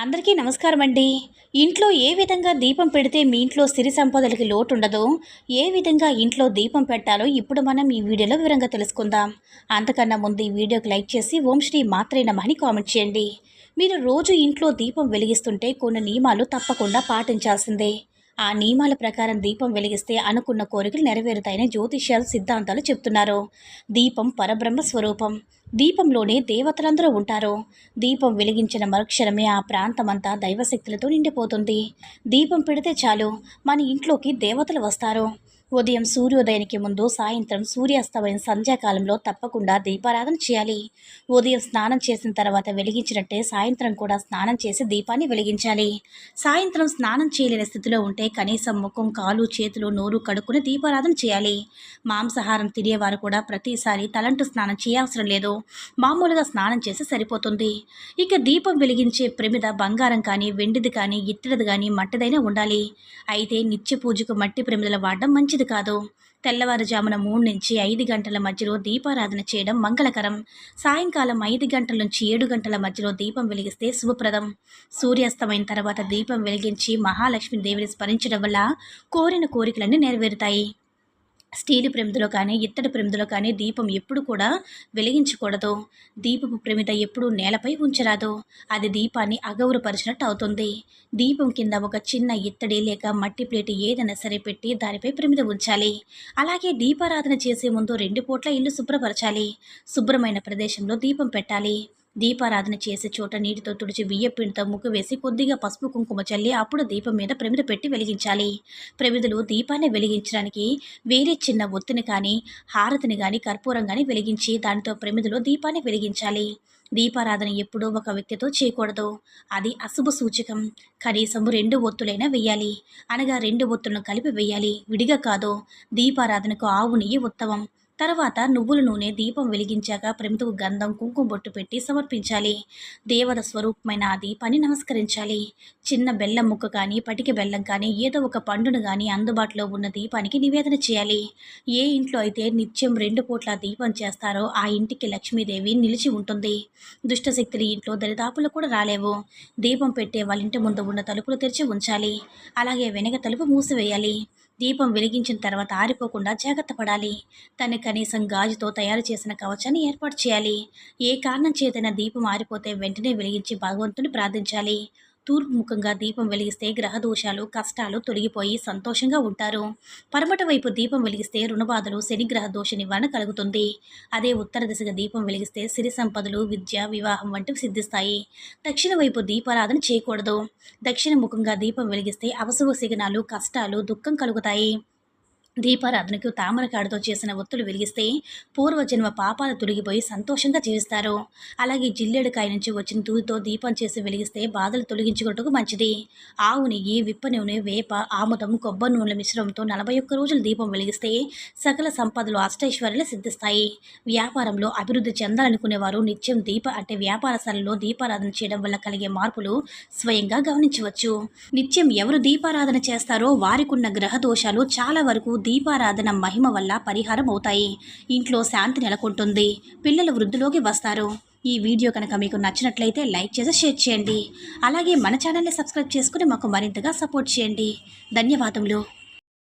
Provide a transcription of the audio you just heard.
అందరికీ నమస్కారం అండి. ఇంట్లో ఏ విధంగా దీపం పెడితే మీ ఇంట్లో సిరి సంపదలకి లోటు ఉండదో ఏ విధంగా ఇంట్లో దీపం పెట్టాలో ఇప్పుడు మనం ఈ వీడియోలో వివరంగా తెలుసుకుందాం. అంతకన్నా ముందు ఈ వీడియోకి లైక్ చేసి ఓం శ్రీ మాత్రే నమని కామెంట్ చేయండి. మీరు రోజు ఇంట్లో దీపం వెలిగిస్తుంటే కొన్ని నియమాలు తప్పకుండా పాటించాల్సిందే. ఆ నియమాల ప్రకారం దీపం వెలిగిస్తే అనుకున్న కోరికలు నెరవేరుతాయని జ్యోతిష్యాలు సిద్ధాంతాలు చెప్తున్నారు. దీపం పరబ్రహ్మ స్వరూపం. దీపంలోనే దేవతలందరూ ఉంటారు. దీపం వెలిగించిన మరుక్షణమే ఆ ప్రాంతమంతా దైవశక్తులతో నిండిపోతుంది. దీపం పెడితే చాలు. మన ఇంట్లోకి దేవతలు వస్తారు. ఉదయం సూర్యోదయానికి ముందు సాయంత్రం సూర్యాస్తమయం సంధ్యాకాలంలో తప్పకుండా దీపారాధన చేయాలి. ఉదయం స్నానం చేసిన తర్వాత వెలిగించినట్టే సాయంత్రం కూడా స్నానం చేసి దీపాన్ని వెలిగించాలి. సాయంత్రం స్నానం చేయలేని స్థితిలో ఉంటే కనీసం ముఖం కాలు చేతులు నోరు కడుక్కుని దీపారాధన చేయాలి. మాంసాహారం తినేవారు కూడా ప్రతిసారి తలంటు స్నానం చేయాల్సిన లేదు. మామూలుగా స్నానం చేసి సరిపోతుంది. ఇక దీపం వెలిగించే ప్రమిద బంగారం కానీ వెండిది కానీ ఇత్తడిది కానీ మట్టిదైనా ఉండాలి. అయితే నిత్య పూజకు మట్టి ప్రమిదలు వాడడం మంచి మంచిది కాదు. తెల్లవారుజామున మూడు నుంచి ఐదు గంటల మధ్యలో దీపారాధన చేయడం మంగళకరం. సాయంకాలం ఐదు గంటల నుంచి ఏడు గంటల మధ్యలో దీపం వెలిగిస్తే శుభప్రదం. సూర్యాస్తమైన తర్వాత దీపం వెలిగించి మహాలక్ష్మి దేవిని స్మరించడం వల్ల కోరిన కోరికలన్నీ నెరవేరుతాయి. స్టీలు ప్రమిదలో కానీ ఇత్తడి ప్రమిదలో కానీ దీపం ఎప్పుడు కూడా వెలిగించకూడదు. దీపపు ప్రమిద ఎప్పుడూ నేలపై ఉంచరాదు. అది దీపాన్ని అగౌరపరిచినట్టు అవుతుంది. దీపం కింద ఒక చిన్న ఇత్తడి లేక మట్టి ప్లేట్ ఏదైనా సరే పెట్టి దానిపై ప్రమిద ఉంచాలి. అలాగే దీపారాధన చేసే ముందు రెండు పూట్ల ఇల్లు శుభ్రపరచాలి. శుభ్రమైన ప్రదేశంలో దీపం పెట్టాలి. దీపారాధన చేసే చోట నీటితో తుడిచి బియ్య పిండితో ముగ్గు వేసి కొద్దిగా పసుపు కుంకుమ చల్లి అప్పుడు దీపం మీద ప్రమిద పెట్టి వెలిగించాలి. ప్రమిదలు దీపాన్ని వెలిగించడానికి వేరే చిన్న ఒత్తిని కానీ హారతిని కానీ కర్పూరం కానీ వెలిగించి దానితో ప్రమిదలో దీపాన్ని వెలిగించాలి. దీపారాధన ఎప్పుడూ ఒక వ్యక్తితో చేయకూడదు. అది అశుభ సూచకం. కనీసం రెండు ఒత్తులైనా వెయ్యాలి. అనగా రెండు ఒత్తులను కలిపి వెయ్యాలి. విడిగా కాదు. దీపారాధనకు ఆవు నెయ్యి ఉత్తమం. తర్వాత నువ్వుల నూనె దీపం వెలిగించాక ప్రమిదకు గంధం కుంకుమ బొట్టు పెట్టి సమర్పించాలి. దేవత స్వరూపమైన ఆ దీపాన్ని నమస్కరించాలి. చిన్న బెల్లం ముక్క కానీ పటిక బెల్లం కానీ ఏదో ఒక పండును కానీ అందుబాటులో ఉన్న దీపానికి నివేదన చేయాలి. ఏ ఇంట్లో అయితే నిత్యం రెండు పూట్ల దీపం చేస్తారో ఆ ఇంటికి లక్ష్మీదేవి నిలిచి ఉంటుంది. దుష్టశక్తులు ఇంట్లో దరిదాపులు కూడా రాలేవు. దీపం పెట్టే వాళ్ళ ఇంటి ముందు ఉన్న తలుపులు తెరిచి ఉంచాలి. అలాగే వెనక తలుపు మూసివేయాలి. దీపం వెలిగించిన తర్వాత ఆరిపోకుండా జాగ్రత్త పడాలి. తను కనీసం గాజుతో తయారు చేసిన కవచాన్ని ఏర్పాటు చేయాలి. ఏ కారణం చేతైనా దీపం ఆరిపోతే వెంటనే వెలిగించి భగవంతుని ప్రార్థించాలి. తూర్పు ముఖంగా దీపం వెలిగిస్తే గ్రహదోషాలు కష్టాలు తొలగిపోయి సంతోషంగా ఉంటారు. పరమట వైపు దీపం వెలిగిస్తే రుణబాధలు శనిగ్రహ దోష నివారణ కలుగుతుంది. అదే ఉత్తర దిశగా దీపం వెలిగిస్తే సిరి సంపదలు విద్య వివాహం వంటివి సిద్ధిస్తాయి. దక్షిణ వైపు దీపారాధన చేయకూడదు. దక్షిణ ముఖంగా దీపం వెలిగిస్తే అవసవ సిగనాలు కష్టాలు దుఃఖం కలుగుతాయి. దీపారాధనకు తామరకాడతో చేసిన ఒత్తులు వెలిగిస్తే పూర్వజన్మ పాపాలు తొలగిపోయి సంతోషంగా జీవిస్తారు. అలాగే జిల్లేడుకాయ నుంచి వచ్చిన దూదితో దీపం చేసి వెలిగిస్తే బాధలు తొలగించుకుంటూ మంచిది. ఆవు నెయ్యి విప్ప నూనె వేప ఆముదం కొబ్బరి నూనెల మిశ్రమంతో నలభై ఒక్క రోజులు దీపం వెలిగిస్తే సకల సంపదలు అష్టైశ్వర్యాలు సిద్ధిస్తాయి. వ్యాపారంలో అభివృద్ధి చెందాలనుకునేవారు నిత్యం దీప అంటే వ్యాపారశాలలో దీపారాధన చేయడం వల్ల కలిగే మార్పులు స్వయంగా గమనించవచ్చు. నిత్యం ఎవరు దీపారాధన చేస్తారో వారికున్న గ్రహ దోషాలు చాలా వరకు దీపారాధన మహిమ వల్ల పరిహారం అవుతాయి. ఇంట్లో శాంతి నెలకొంటుంది. పిల్లలు వృద్ధిలోకి వస్తారు. ఈ వీడియో కనుక మీకు నచ్చినట్లయితే లైక్ చేసి షేర్ చేయండి. అలాగే మన ఛానల్ని సబ్స్క్రైబ్ చేసుకుని మాకు మరింతగా సపోర్ట్ చేయండి. ధన్యవాదములు.